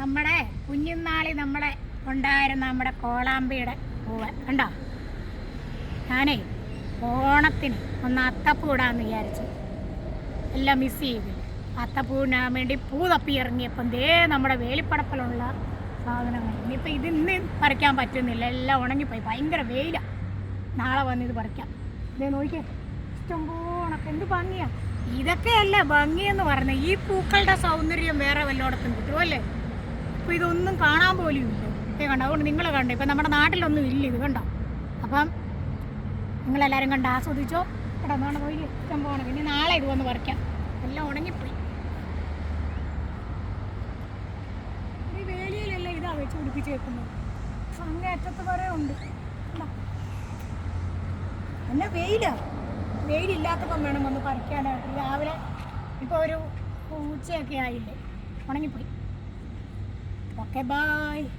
നമ്മുടെ കുഞ്ഞുനാളി നമ്മളെ ഉണ്ടായിരുന്ന നമ്മുടെ കോളാമ്പിയുടെ പൂവ്. കണ്ടോ? ഞാനേ ഓണത്തിന് ഒന്ന് അത്തപ്പൂടാന്ന് വിചാരിച്ചു എല്ലാം മിസ് ചെയ്തു. അത്തപ്പൂടാൻ വേണ്ടി പൂ തപ്പി ഇറങ്ങിയപ്പം ദേ നമ്മുടെ വേലിപ്പടപ്പിലുള്ള സാധനങ്ങൾ. ഇനിയിപ്പോൾ ഇതിന്ന് പറിക്കാൻ പറ്റുന്നില്ല. എല്ലാം ഉണങ്ങിപ്പോയി. ഭയങ്കര വെയിലാണ് നാളെ വന്ന് ഇത് പറിക്കാം. ഇതേ നോക്കിയേ. ഇഷ്ടം പോണൊക്കെ എന്ത് ഭംഗിയാണ് ഇതൊക്കെയല്ല ഭംഗിയെന്ന് പറഞ്ഞത് ഈ പൂക്കളുടെ സൗന്ദര്യം വേറെ വല്ലോടത്തും കിട്ടുമല്ലേ അപ്പോൾ ഇതൊന്നും കാണാൻ പോലും ഇല്ല. ഏ കണ്ടോ? അതുകൊണ്ട് നിങ്ങൾ കണ്ടോ? ഇപ്പം നമ്മുടെ നാട്ടിലൊന്നും ഇല്ല ഇത് കണ്ടോ? അപ്പം നിങ്ങളെല്ലാവരും കണ്ട് ആസ്വദിച്ചോ? എടാ നാളെ പോയി ഇഷ്ടം പോകണം പിന്നെ നാളെ ഇത് വന്ന് പറിക്കാം. എല്ലാം ഉണങ്ങിപ്പോയി. ഈ വേലിയിലെല്ലാം ഇതാ വെച്ച് പിടിപ്പിച്ചേക്കുന്നത് അങ്ങേ അറ്റത്ത് വരെ ഉണ്ട്? എന്നെ വെയിലാ? വെയിലില്ലാത്തപ്പം വേണം വന്ന് പറിക്കാനായിട്ട്. രാവിലെ ഇപ്പോൾ ഒരു ഉച്ചയൊക്കെ ആയില്ലേ? ഉണങ്ങിപ്പോയി. Okay, bye.